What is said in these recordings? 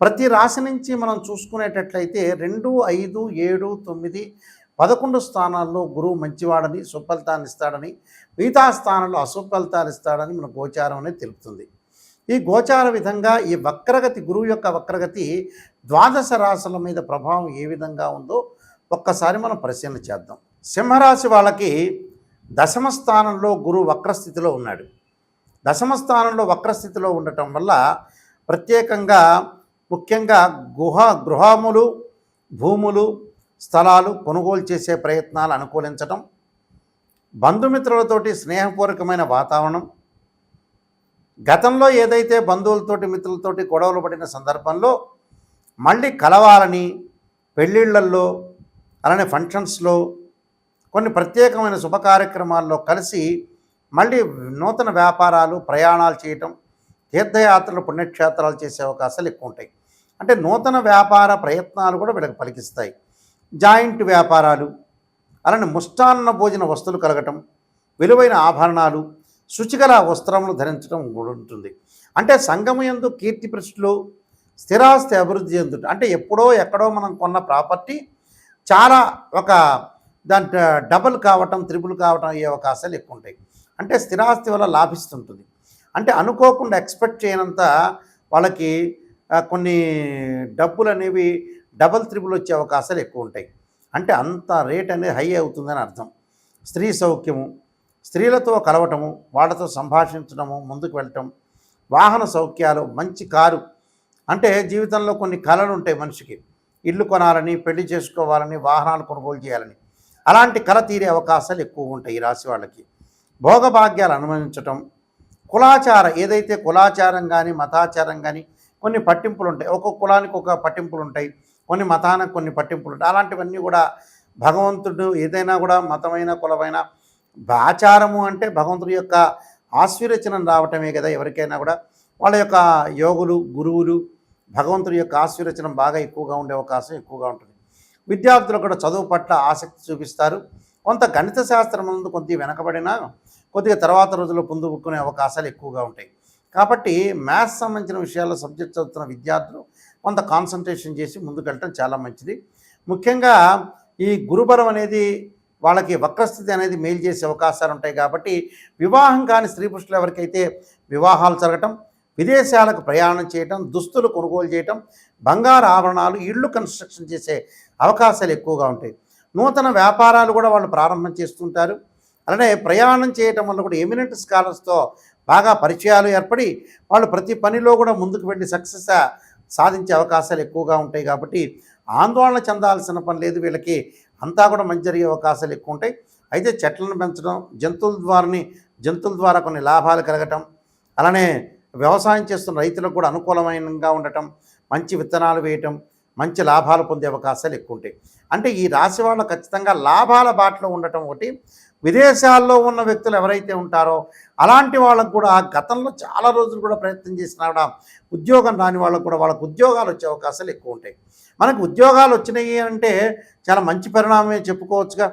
ప్రతి రాశి నుంచి మనం చూసుకునేటట్లయితే రెండు ఐదు ఏడు తొమ్మిది పదకొండు స్థానాల్లో గురువు మంచివాడని సుఫలితాన్ని ఇస్తాడని మిగతా స్థానంలో అసుఫలితాలు ఇస్తాడని మన గోచారం అనేది తెలుపుతుంది. ఈ గోచార విధంగా ఈ వక్రగతి గురువు యొక్క వక్రగతి ద్వాదశ రాశుల మీద ప్రభావం ఏ విధంగా ఉందో ఒక్కసారి మనం పరిశీలన చేద్దాం. సింహరాశి వాళ్ళకి దశమ స్థానంలో గురువు వక్రస్థితిలో ఉన్నాడు. దశమ స్థానంలో వక్రస్థితిలో ఉండటం వల్ల ప్రత్యేకంగా ముఖ్యంగా గుహ గృహములు భూములు స్థలాలు కొనుగోలు చేసే ప్రయత్నాలు అనుకూలించటం బంధుమిత్రులతోటి స్నేహపూర్వకమైన వాతావరణం గతంలో ఏదైతే బంధువులతోటి మిత్రులతోటి గొడవలు పడిన సందర్భంలో మళ్ళీ కలవాలని పెళ్ళిళ్ళల్లో అలానే ఫంక్షన్స్లో కొన్ని ప్రత్యేకమైన శుభ కార్యక్రమాల్లో కలిసి మళ్ళీ నూతన వ్యాపారాలు ప్రయాణాలు చేయటం తీర్థయాత్రలు పుణ్యక్షేత్రాలు చేసే అవకాశాలు ఎక్కువ ఉంటాయి అంటే నూతన వ్యాపార ప్రయత్నాలు కూడా వీళ్ళకి పలికిస్తాయి జాయింట్ వ్యాపారాలు అలానే ముష్టాన్న భోజన వస్తువులు కలగటం విలువైన ఆభరణాలు శుచికల వస్త్రములు ధరించడం కూడా ఉంటుంది. అంటే సంగము ఎందు కీర్తి ప్రశ్నలు స్థిరాస్తి అభివృద్ధి చెందుతుంది అంటే ఎప్పుడో ఎక్కడో మనం కొన్న ప్రాపర్టీ చాలా ఒక దాని డబుల్ కావటం త్రిబుల్ కావటం అయ్యే అవకాశాలు ఎక్కువ ఉంటాయి అంటే స్థిరాస్తి వల్ల లాభిస్తుంటుంది. అంటే అనుకోకుండా ఎక్స్పెక్ట్ చేయనంత వాళ్ళకి కొన్ని డబ్బులు అనేవి డబల్ త్రిబుల్ వచ్చే అవకాశాలు ఎక్కువ ఉంటాయి. అంటే అంత రేట్ అనేది హై అవుతుందని అర్థం. స్త్రీ సౌఖ్యము స్త్రీలతో కలవటము వాళ్ళతో సంభాషించడము ముందుకు వెళ్ళటం వాహన సౌఖ్యాలు మంచి కారు. అంటే జీవితంలో కొన్ని కళలు ఉంటాయి మనిషికి. ఇల్లు కొనాలని పెళ్ళి చేసుకోవాలని వాహనాలు కొనుగోలు చేయాలని. అలాంటి కళ తీరే అవకాశాలు ఎక్కువ ఉంటాయి ఈ రాశి వాళ్ళకి. భోగభాగ్యాలు అనుభవించటం కులాచార ఏదైతే కులాచారం కానీ మతాచారం కానీ కొన్ని పట్టింపులు ఉంటాయి ఒక్కొక్క కులానికి ఒక పట్టింపులు ఉంటాయి కొన్ని మతానికి కొన్ని పట్టింపులు ఉంటాయి అలాంటివన్నీ కూడా భగవంతుడు ఏదైనా కూడా మతమైన కులమైన ఆచారము అంటే భగవంతుడి యొక్క ఆశీర్వచనం రావటమే కదా ఎవరికైనా కూడా. వాళ్ళ యొక్క యోగులు గురువులు భగవంతుడి యొక్క ఆశీర్వచనం బాగా ఎక్కువగా ఉండే అవకాశం ఎక్కువగా ఉంటుంది. విద్యార్థులు కూడా చదువు పట్ల ఆసక్తి చూపిస్తారు. కొంత గణిత శాస్త్రం నందు కొద్దిగా వెనకబడినా కొద్దిగా తర్వాత రోజుల్లో పొందుకునే అవకాశాలు ఎక్కువగా ఉంటాయి. కాబట్టి మ్యాథ్స్ సంబంధించిన విషయాల్లో సబ్జెక్ట్ చదువుతున్న విద్యార్థులు కొంత కాన్సన్ట్రేషన్ చేసి ముందుకెళ్ళటం చాలా మంచిది. ముఖ్యంగా ఈ గురుబలం అనేది వాళ్ళకి వక్రస్థితి అనేది మేలు చేసే అవకాశాలు ఉంటాయి కాబట్టి వివాహం కాని స్త్రీ పురుషులు ఎవరికైతే వివాహాలు జరగటం విదేశాలకు ప్రయాణం చేయటం దుస్తులు కొనుగోలు చేయటం బంగారు ఆభరణాలు ఇళ్ళు కన్స్ట్రక్షన్ చేసే అవకాశాలు ఎక్కువగా ఉంటాయి. నూతన వ్యాపారాలు కూడా వాళ్ళు ప్రారంభం చేస్తుంటారు. అలానే ప్రయాణం చేయటం వల్ల కూడా ఎమినెంట్ స్కాలర్స్తో బాగా పరిచయాలు ఏర్పడి వాళ్ళు ప్రతి పనిలో కూడా ముందుకు వెళ్ళి సక్సెస్ సాధించే అవకాశాలు ఎక్కువగా ఉంటాయి కాబట్టి ఆందోళన చెందాల్సిన పని లేదు. వీళ్ళకి అంతా కూడా మంచి జరిగే అవకాశాలు ఎక్కువ ఉంటాయి. అయితే చెట్లను పెంచడం జంతువుల ద్వారాని జంతువుల ద్వారా కొన్ని లాభాలు కలగటం అలానే వ్యవసాయం చేస్తున్న రైతులకు కూడా అనుకూలమైనగా ఉండటం మంచి విత్తనాలు వేయటం మంచి లాభాలు పొందే అవకాశాలు ఎక్కువ ఉంటాయి అంటే ఈ రాశి వాళ్ళు ఖచ్చితంగా లాభాల బాటలో ఉండటం ఒకటి. విదేశాల్లో ఉన్న వ్యక్తులు ఎవరైతే ఉంటారో అలాంటి వాళ్ళకు కూడా గతంలో చాలా రోజులు కూడా ప్రయత్నం చేసినా కూడా ఉద్యోగం రాని వాళ్ళకు కూడా వాళ్ళకు ఉద్యోగాలు వచ్చే అవకాశాలు ఎక్కువ ఉంటాయి మనకు ఉద్యోగాలు వచ్చినాయి అంటే చాలా మంచి పరిణామమే చెప్పుకోవచ్చుగా.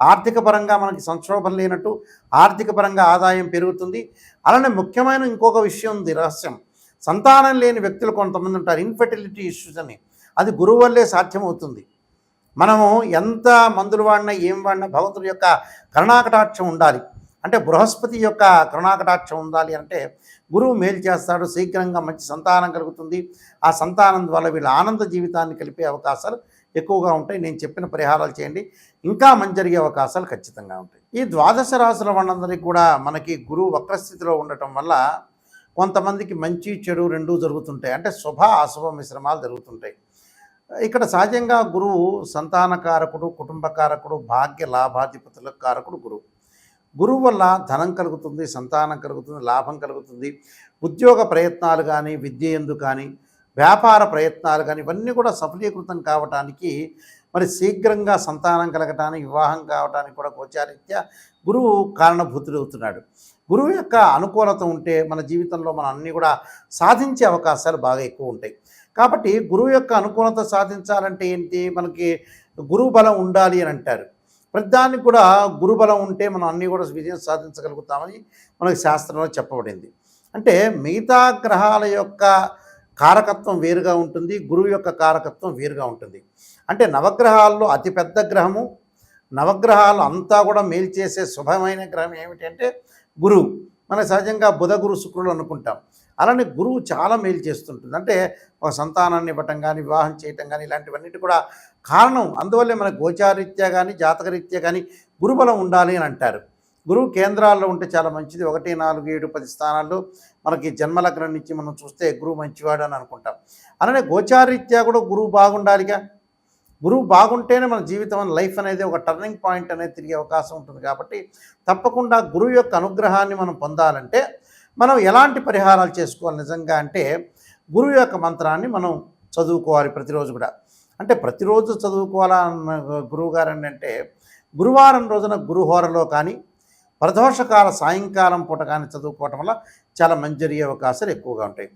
ఆర్థిక పరంగా మనకి సంక్షోభం లేనట్టు ఆర్థిక పరంగా ఆదాయం పెరుగుతుంది. అలానే ముఖ్యమైన ఇంకొక విషయం ఉంది రహస్యం. సంతానం లేని వ్యక్తులు కొంతమంది ఉంటారు. ఇన్ఫెర్టిలిటీ ఇష్యూస్ అని. అది గురువు వల్లే సాధ్యమవుతుంది. మనము ఎంత మందులు వాడినా ఏం వాడినా భగవంతుడి యొక్క కరుణాకటాక్షం ఉండాలి. అంటే బృహస్పతి యొక్క కరుణాకటాక్షం ఉండాలి అంటే గురువు మేలు చేస్తాడు శీఘ్రంగా మంచి సంతానం కలుగుతుంది. ఆ సంతానం ద్వారా వీళ్ళ ఆనంద జీవితాన్ని కలిపే అవకాశాలు ఎక్కువగా ఉంటాయి. నేను చెప్పిన పరిహారాలు చేయండి. ఇంకా మంచి జరిగే అవకాశాలు ఖచ్చితంగా ఉంటాయి. ఈ ద్వాదశ రాశుల వాళ్ళందరికీ కూడా మనకి గురువు వక్రస్థితిలో ఉండటం వల్ల కొంతమందికి మంచి చెడు రెండూ జరుగుతుంటాయి. అంటే శుభ అశుభ మిశ్రమాలు జరుగుతుంటాయి. ఇక్కడ సహజంగా గురువు సంతానకారకుడు కుటుంబకారకుడు భాగ్య లాభాధిపతుల కారకుడు గురువు. గురువు వల్ల ధనం కలుగుతుంది సంతానం కలుగుతుంది లాభం కలుగుతుంది. ఉద్యోగ ప్రయత్నాలు కానీ విద్య ఎందు కానీ వ్యాపార ప్రయత్నాలు కానీ ఇవన్నీ కూడా సఫలీకృతం కావటానికి మరి శీఘ్రంగా సంతానం కలగటానికి వివాహం కావటానికి కూడా గోచారీత్యా గురువు కారణభూతుడవుతున్నాడు. గురువు యొక్క అనుకూలత ఉంటే మన జీవితంలో మనం అన్నీ కూడా సాధించే అవకాశాలు బాగా ఎక్కువ ఉంటాయి. కాబట్టి గురువు యొక్క అనుకూలత సాధించాలంటే ఏంటి? మనకి గురువు బలం ఉండాలి అని అంటారు. ప్రతిదానికి కూడా గురుబలం ఉంటే మనం అన్నీ కూడా విజయం సాధించగలుగుతామని మనకి శాస్త్రంలో చెప్పబడింది. అంటే మిగతా గ్రహాల యొక్క కారకత్వం వేరుగా ఉంటుంది గురువు యొక్క కారకత్వం వేరుగా ఉంటుంది. అంటే నవగ్రహాల్లో అతిపెద్ద గ్రహము నవగ్రహాలు అంతా కూడా మేలు చేసే శుభమైన గ్రహం ఏమిటంటే గురువు. మన సహజంగా బుధ గురు శుక్రుడు అనుకుంటాం. అలానే గురువు చాలా మేలు చేస్తుంటుంది. అంటే ఒక సంతానాన్ని ఇవ్వటం కానీ వివాహం చేయటం కానీ ఇలాంటివన్నిటి కూడా కారణం. అందువల్లే మన గోచారీత్యా కానీ జాతకరీత్యా కానీ గురుబలం ఉండాలి అని అంటారు. గురువు కేంద్రాల్లో ఉంటే చాలా మంచిది. ఒకటి నాలుగు ఏడు పది స్థానాల్లో మనకి జన్మలగ్నం నుంచి మనం చూస్తే గురువు మంచివాడు అని అనుకుంటాం. అలానే గోచారీత్యా కూడా గురువు బాగుండాలిగా. గురువు బాగుంటేనే మన జీవితం లైఫ్ అనేది ఒక టర్నింగ్ పాయింట్ అనేది తిరిగే అవకాశం ఉంటుంది. కాబట్టి తప్పకుండా గురువు యొక్క అనుగ్రహాన్ని మనం పొందాలంటే మనం ఎలాంటి పరిహారాలు చేసుకోవాలి నిజంగా అంటే గురువు యొక్క మంత్రాన్ని మనం చదువుకోవాలి ప్రతిరోజు కూడా. అంటే ప్రతిరోజు చదువుకోవాలన్న గురువు గారు అంటే గురువారం రోజున గురుహోరలో కానీ ప్రదోషకాల సాయంకాలం పూట కానీ చదువుకోవటం వల్ల చాలా మంచి జరిగే అవకాశాలు ఎక్కువగా ఉంటాయి.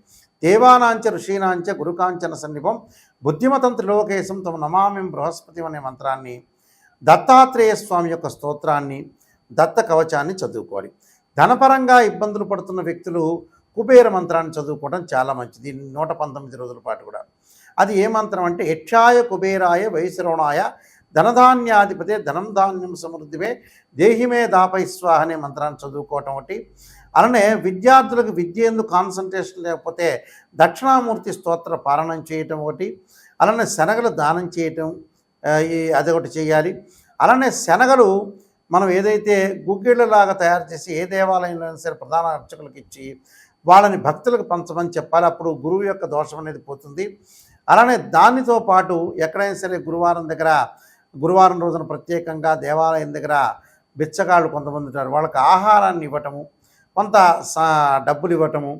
దేవానాంచ ఋషీనాంచ గురుకాంచన సన్నిపం బుద్ధిమతంత్రి లోకేశం తమ నమామిం బృహస్పతి అనే మంత్రాన్ని దత్తాత్రేయ స్వామి యొక్క స్తోత్రాన్ని దత్త కవచాన్ని చదువుకోవాలి. ధనపరంగా ఇబ్బందులు పడుతున్న వ్యక్తులు కుబేర మంత్రాన్ని చదువుకోవడం చాలా మంచిది. నూట పంతొమ్మిది రోజుల పాటు కూడా. అది ఏ మంత్రం అంటే యక్షాయ కుబేరాయ వైశ్రవణాయ ధనధాన్యాధిపతే ధనం ధాన్యం సమృద్ధిమే దేహిమే దాపై స్వాహ అనే మంత్రాన్ని చదువుకోవటం ఒకటి. అలానే విద్యార్థులకు విద్య ఎందుకు కాన్సన్ట్రేషన్ లేకపోతే దక్షిణామూర్తి స్తోత్ర పాలనం చేయటం ఒకటి అలానే శనగలు దానం చేయటం అది ఒకటి అదొకటి చేయాలి. అలానే శనగలు మనం ఏదైతే గుగ్గిళ్ళలాగా తయారు చేసి ఏ దేవాలయంలో అయినా సరే ప్రధాన అర్చకులకు ఇచ్చి వాళ్ళని భక్తులకు పంచమని చెప్పాలి. అప్పుడు గురువు యొక్క దోషం అనేది పోతుంది. అలానే దానితో పాటు ఎక్కడైనా సరే గురువారం దగ్గర గురువారం రోజున ప్రత్యేకంగా దేవాలయం దగ్గర బిచ్చగాళ్ళు కొంతమంది ఉంటారు. వాళ్ళకి ఆహారాన్ని ఇవ్వటము కొంత సా- డబ్బులు ఇవ్వటము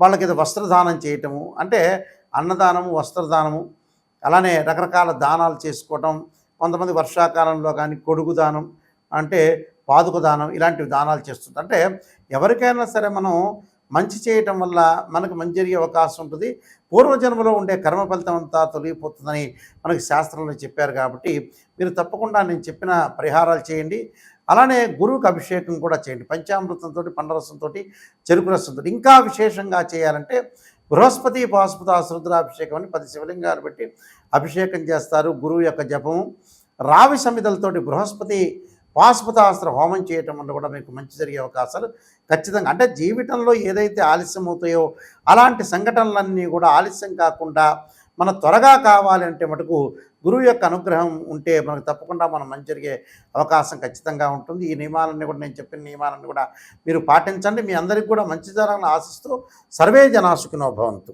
వాళ్ళకి వస్త్రదానం చేయటము అంటే అన్నదానము వస్త్రదానము అలానే రకరకాల దానాలు చేసుకోవటం కొంతమంది వర్షాకాలంలో కానీ కొడుగు దానం అంటే పాదుక దానం ఇలాంటివి దానాలు చేస్తుంది అంటే ఎవరికైనా సరే మనం మంచి చేయటం వల్ల మనకు మంచి జరిగే అవకాశం ఉంటుంది. పూర్వజన్మలో ఉండే కర్మ ఫలితం అంతా తొలగిపోతుందని మనకి శాస్త్రంలో చెప్పారు కాబట్టి మీరు తప్పకుండా నేను చెప్పిన పరిహారాలు చేయండి. అలానే గురువుకి అభిషేకం కూడా చేయండి. పంచామృతంతో పండరసంతో చెరుకు రసంతో ఇంకా విశేషంగా చేయాలంటే బృహస్పతి పాశుపత రుద్రాభిషేకం అని పది శివలింగాలు పెట్టి అభిషేకం చేస్తారు గురువు యొక్క జపము. రావి సమిదలతోటి బృహస్పతి పాశుపతాస్త్ర హోమం చేయటం వల్ల కూడా మీకు మంచి జరిగే అవకాశాలు ఖచ్చితంగా. అంటే జీవితంలో ఏదైతే ఆలస్యం అవుతాయో అలాంటి సంఘటనలన్నీ కూడా ఆలస్యం కాకుండా మన త్వరగా కావాలంటే మటుకు గురువు యొక్క అనుగ్రహం ఉంటే మనకు తప్పకుండా మనం మంచి జరిగే అవకాశం ఖచ్చితంగా ఉంటుంది. ఈ నియమాలన్నీ కూడా నేను చెప్పిన నియమాలన్నీ కూడా మీరు పాటించండి. మీ అందరికీ కూడా మంచి జరగాలని ఆశిస్తూ సర్వే జనాసుకునో భవంతు.